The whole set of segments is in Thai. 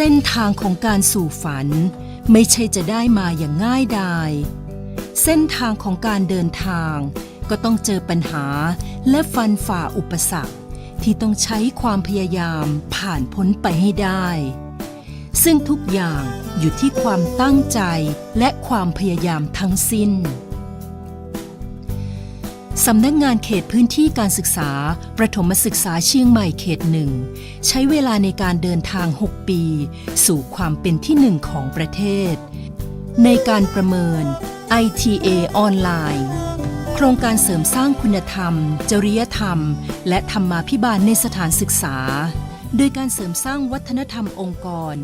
ส้นทางของการสู่ฝัน ไม่ใช่จะได้มาอย่างง่ายดาย เส้นทางของการเดินทาง ก็ต้องเจอปัญหาและฟันฝ่าอุปสรรค ที่ต้องใช้ความพยายามผ่านพ้นไปให้ได้ ซึ่งทุกอย่างอยู่ที่ความตั้งใจและความพยายามทั้งสิ้น สำนักงานเขตพื้นที่การศึกษา ประถมศึกษาเชียงใหม่เขตหนึ่ง ใช้เวลาในการเดินทาง 6 ปี สู่ความเป็นที่หนึ่งของประเทศ ในการประเมิน ITA ออนไลน์ โครงการเสริมสร้างคุณธรรม จริยธรรม และธรรมาภิบาลในสถานศึกษา โดยการเสริมสร้างวัฒนธรรมองค์กร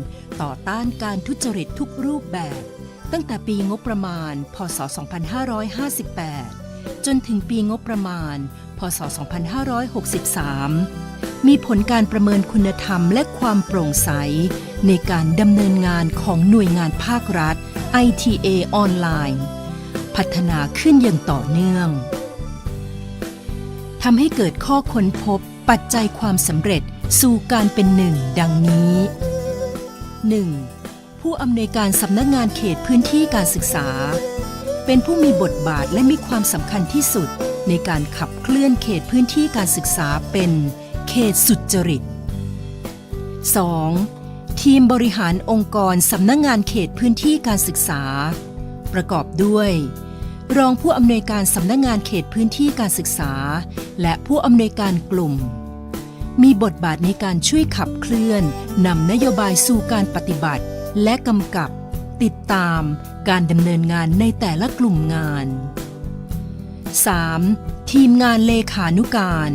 ต่อต้านการทุจริตทุกรูปแบบ ตั้งแต่ปีงบประมาณ พศ 2558 จนถึงปีงบประมาณ พศ 2563 มีผลการประเมินคุณธรรมและความโปร่งใส ในการดำเนินงานของหน่วยงานภาครัฐ ITA ออนไลน์ พัฒนาขึ้นอย่างต่อเนื่องทำให้เกิดข้อค้นพบปัจจัยความสำเร็จสู่การเป็นหนึ่งดังนี้ 1. ผู้อำนวยการสำนักงานเขตพื้นที่การศึกษา เป็นผู้มีบทบาทและมีความสำคัญที่สุด ในการขับเคลื่อนเขตพื้นที่การศึกษาเป็นเขตสุจริต 2. ทีมบริหารองค์กรสำนักงงานเขตพื้นที่การศึกษา ประกอบด้วย รองผู้อำนวยการสำนักงงานเขตพื้นที่การศึกษา และผู้อำนวยการกลุ่ม มีบทบาทในการช่วยขับเคลื่อนนำนโยบายสู่การปฏิบัติ และกำกับ ติดตามการดำเนินงานในแต่ละกลุ่มงาน 3. ทีมงานเลขานุการ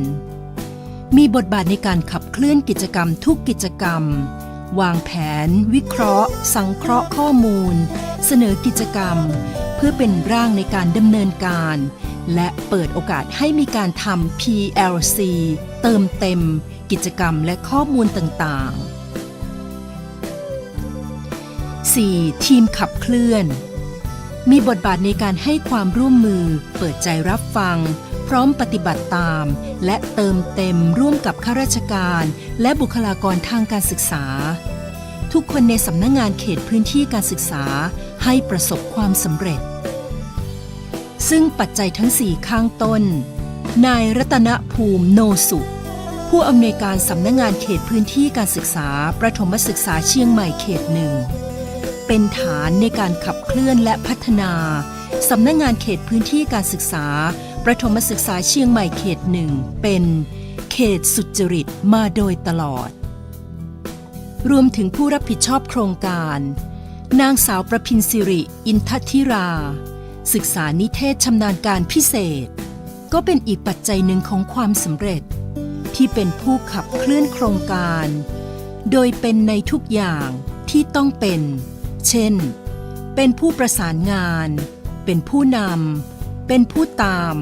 มีบทบาทในการขับเคลื่อนกิจกรรมทุกกิจกรรม วางแผน วิเคราะห์ สังเคราะห์ข้อมูล เสนอกิจกรรม เพื่อเป็นร่างในการดำเนินการ และเปิดโอกาสให้มีการทำ PLC เติมเต็ม กิจกรรมและข้อมูลต่างๆ 4. ทีมขับเคลื่อน มีบทบาทในการให้ความร่วมมือ เปิดใจรับฟัง พร้อมปฏิบัติตาม และเติมเต็มร่วมกับข้าราชการ และบุคลากรทางการศึกษา ทุกคนในสำนักงงานเขตพื้นที่การศึกษาให้ประสบความสำเร็จ ซึ่งปัจจัยทั้ง 4 ข้างต้น นายรัตนภูมิโนสุผู้อำนวยการสำนักงงานเขตพื้นที่การศึกษา ประถมศึกษาเชียงใหม่เขตหนึ่ง เป็นฐานในการขับเคลื่อนและพัฒนา สำนักงงานเขตพื้นที่การศึกษา ประถมศึกษาเชียงใหม่เขตหนึ่งเป็นเขตสุจริตมาโดยตลอด รวมถึงผู้รับผิดชอบโครงการ นางสาวประพินสิริ อินทธิรา ศึกษานิเทศชำนาญการพิเศษ ก็เป็นอีกปัจจัยหนึ่งของความสำเร็จ ที่เป็นผู้ขับเคลื่อนโครงการ โดยเป็นในทุกอย่างที่ต้องเป็น เช่น เป็นผู้ประสานงาน เป็นผู้นำ เป็นผู้ตาม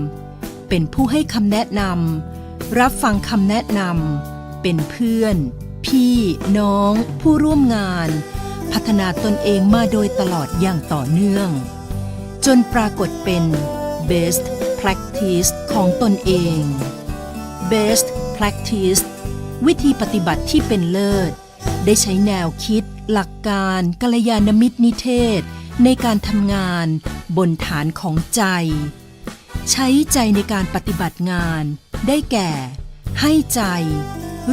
เป็นผู้ให้คำแนะนำ รับฟังคำแนะนำ เป็นเพื่อน พี่ น้อง ผู้ร่วมงาน พัฒนาตนเองมาโดยตลอดอย่างต่อเนื่อง จนปรากฏเป็น best practice ของตนเอง best practice วิธีปฏิบัติที่เป็นเลิศ ได้ใช้แนวคิด หลักการกัลยาณมิตรนิเทศ ในการทำงานบนฐานของใจ ใช้ใจในการปฏิบัติงาน ได้แก่ ให้ใจ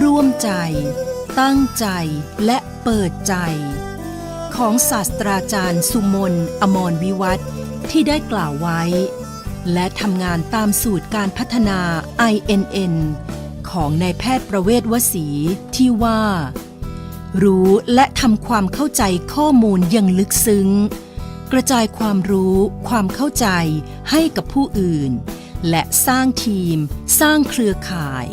ร่วมใจ ตั้งใจและเปิดใจ ของศาสตราจารย์สุมนอมรวิวัฒที่ได้กล่าวไว้ และทำงานตามสูตรการพัฒนา INN ของนายแพทย์ประเวศวสีที่ว่า รู้และทำความเข้าใจข้อมูลอย่างลึกซึ้ง กระจายความรู้ ความเข้าใจให้กับผู้อื่น และสร้างทีม สร้างเครือข่าย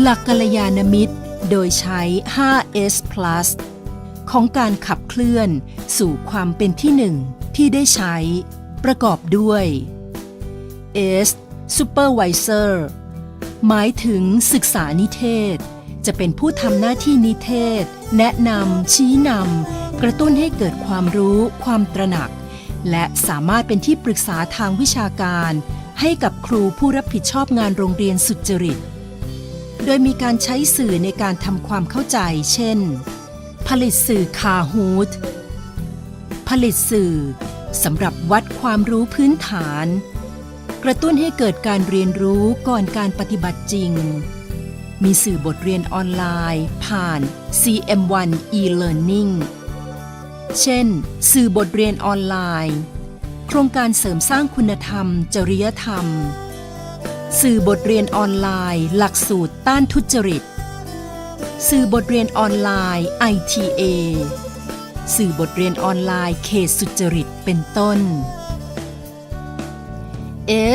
หลักกัลยาณมิตร โดยใช้ 5S Plus ของการขับเคลื่อนสู่ความเป็นที่หนึ่งที่ได้ใช้ ประกอบด้วย S Supervisor หมายถึงศึกษานิเทศ จะเป็นผู้ทำหน้าที่นิเทศ แนะนำชี้นำกระตุ้นให้เกิดความรู้ ความตระหนัก และสามารถเป็นที่ปรึกษาทางวิชาการ ให้กับครูผู้รับผิดชอบงานโรงเรียนสุจริต โดยมีการใช้สื่อในการทำความเข้าใจ เช่น ผลิตสื่อคาฮูดผลิตสื่อสำหรับวัดความรู้พื้นฐาน กระตุ้นให้เกิดการเรียนรู้ก่อนการปฏิบัติจริง มีสื่อบทเรียนออนไลน์ ผ่าน CM1 e-learning เช่น สื่อบทเรียนออนไลน์ โครงการเสริมสร้างคุณธรรม จริยธรรม สื่อบทเรียนออนไลน์ หลักสูตรต้านทุจริต สื่อบทเรียนออนไลน์ ITA สื่อบทเรียนออนไลน์เขตสุจริตเป็นต้น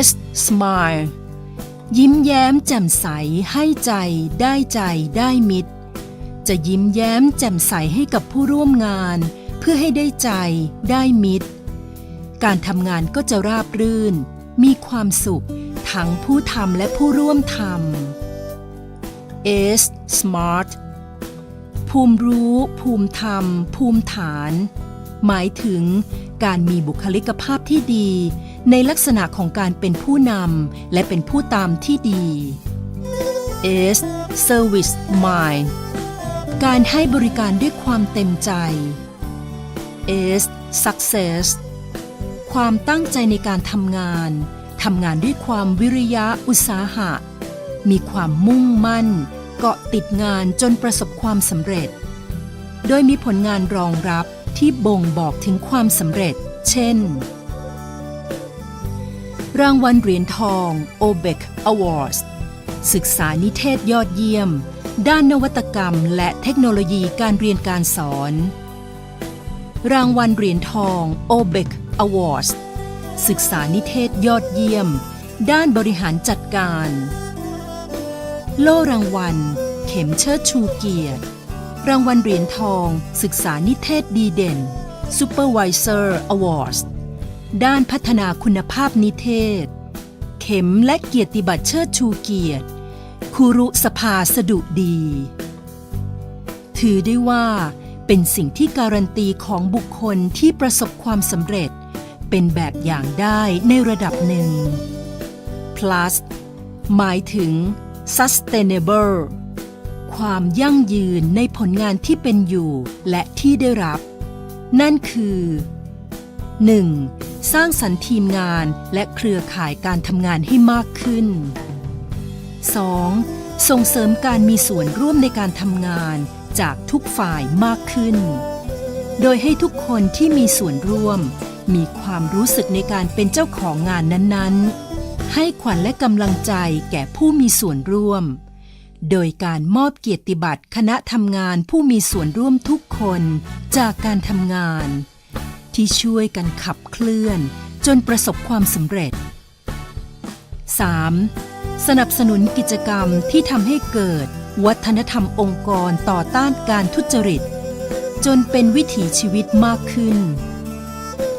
S Smile ยิ้มแย้มแจ่มใสให้ใจได้ใจได้มิตร จะยิ้มแย้มแจ่มใสให้กับผู้ร่วมงาน เพื่อให้ได้ใจได้มิตร การทำงานก็จะราบรื่น มีความสุข ทั้งผู้ทำและผู้ร่วมทำ S Smart ภูมิรู้ ภูมิธรรม ภูมิฐาน หมายถึงการมีบุคลิกภาพที่ดี ในลักษณะของการเป็นผู้นำและเป็นผู้ตามที่ดี S Service Mind การให้บริการด้วยความเต็มใจ S Success ความตั้งใจในการทำงาน ทำงานด้วยความวิริยะอุตสาหะ มีความมุ่งมั่น เกาะติดงานจนประสบความสำเร็จ โดยมีผลงานรองรับที่บ่งบอกถึงความสำเร็จ เช่น รางวัลเหรียญทอง o b e c Awards ศึกษานิเทศยอดเยี่ยม ด้านนวัตกรรมและเทคโนโลยีการเรียนการสอน รางวัลเหรียญทอง o b e c Awards ศึกษานิเทศยอดเยี่ยม ด้านบริหารจัดการ โล่รางวัล เข็มเชิดชูเกียรติ รางวัลเหรียญทอง ศึกษานิเทศดีเด่น Supervisor Awards ด้านพัฒนาคุณภาพนิเทศ เข็มและเกียรติบัตรเชิดชูเกียรติครูรุสภาสดุดี ถือได้ว่าเป็นสิ่งที่การันตีของบุคคลที่ประสบความสำเร็จ เป็นแบบอย่างได้ในระดับหนึ่ง plus หมายถึง sustainable ความยั่งยืนในผลงานที่เป็นอยู่และที่ได้รับ นั่นคือ 1. สร้างสรรค์ทีมงานและเครือข่ายการทำงานให้มากขึ้น 2. ส่งเสริมการมีส่วนร่วมในการทำงานจากทุกฝ่ายมากขึ้น โดยให้ทุกคนที่มีส่วนร่วม มีความรู้สึกในการเป็นเจ้าของงานนั้นๆ ให้ขวัญและกำลังใจแก่ผู้มีส่วนร่วม โดยการมอบเกียรติบัตรคณะทำงานผู้มีส่วนร่วมทุกคนจากการทำงาน ที่ช่วยกันขับเคลื่อน จนประสบความสำเร็จ 3. สนับสนุนกิจกรรมที่ทำให้เกิด วัฒนธรรมองค์กรต่อต้านการทุจริต จนเป็นวิถีชีวิตมากขึ้น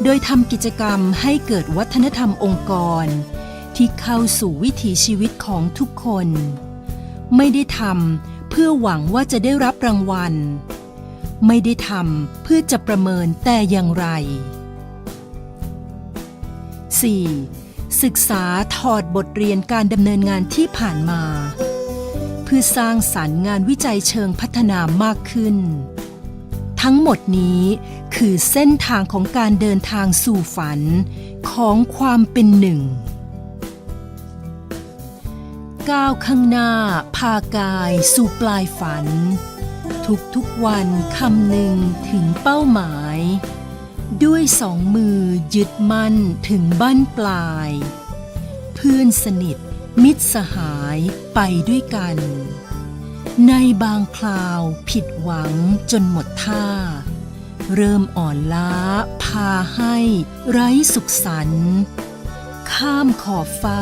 โดยทำกิจกรรมให้เกิดวัฒนธรรมองค์กร ที่เข้าสู่วิถีชีวิตของทุกคน ไม่ได้ทำเพื่อหวังว่าจะได้รับรางวัล ไม่ได้ทำเพื่อจะประเมินแต่อย่างไร 4. ศึกษาถอดบทเรียนการดำเนินงานที่ผ่านมา เพื่อสร้างสารรค์งานวิจัยเชิงพัฒนามากขึ้น ทั้งหมดนี้คือเส้นทางของการเดินทางสู่ฝันของความเป็นหนึ่งก้าวข้างหน้า พากายสู่ปลายฝัน ทุกๆวันคำหนึ่งถึงเป้าหมาย ด้วยสองมือยึดมั่นถึงบั้นปลาย เพื่อนสนิทมิตรสหายไปด้วยกัน ในบางคราวผิดหวังจนหมดท่า เริ่มอ่อนล้าพาให้ไร้สุขสันต์ข้ามขอบฟ้า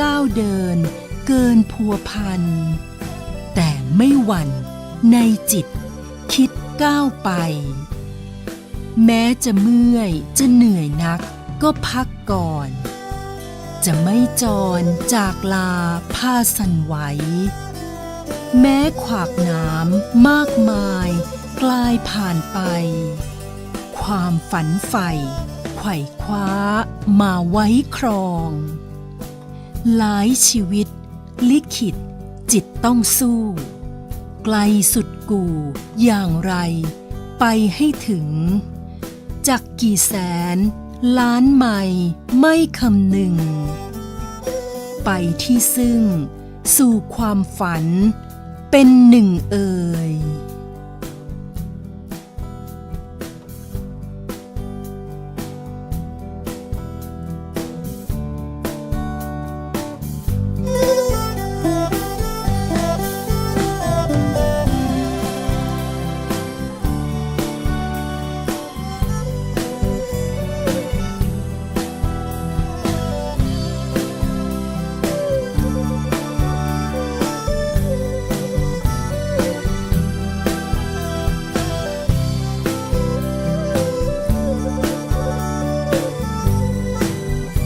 ก้าวเดิน เกินพัวพัน แต่ไม่หวั่น ในจิตคิดก้าวไป แม้จะเมื่อยจะเหนื่อยนักก็พักก่อน จะไม่จรจากลาผ้าสันไหว แม้ขวากหน้ำมากมายกลายผ่านไป ความฝันใฝ่ไขว่คว้ามาไว้ครอง หลายชีวิต ลิขิตจิตต้องสู้ ไกลสุดกู่ อย่างไร ไปให้ถึง จากกี่แสน ล้านไม่ไม่คำหนึ่ง ไปที่ซึ่ง สู่ความฝัน เป็นหนึ่งเอ่ย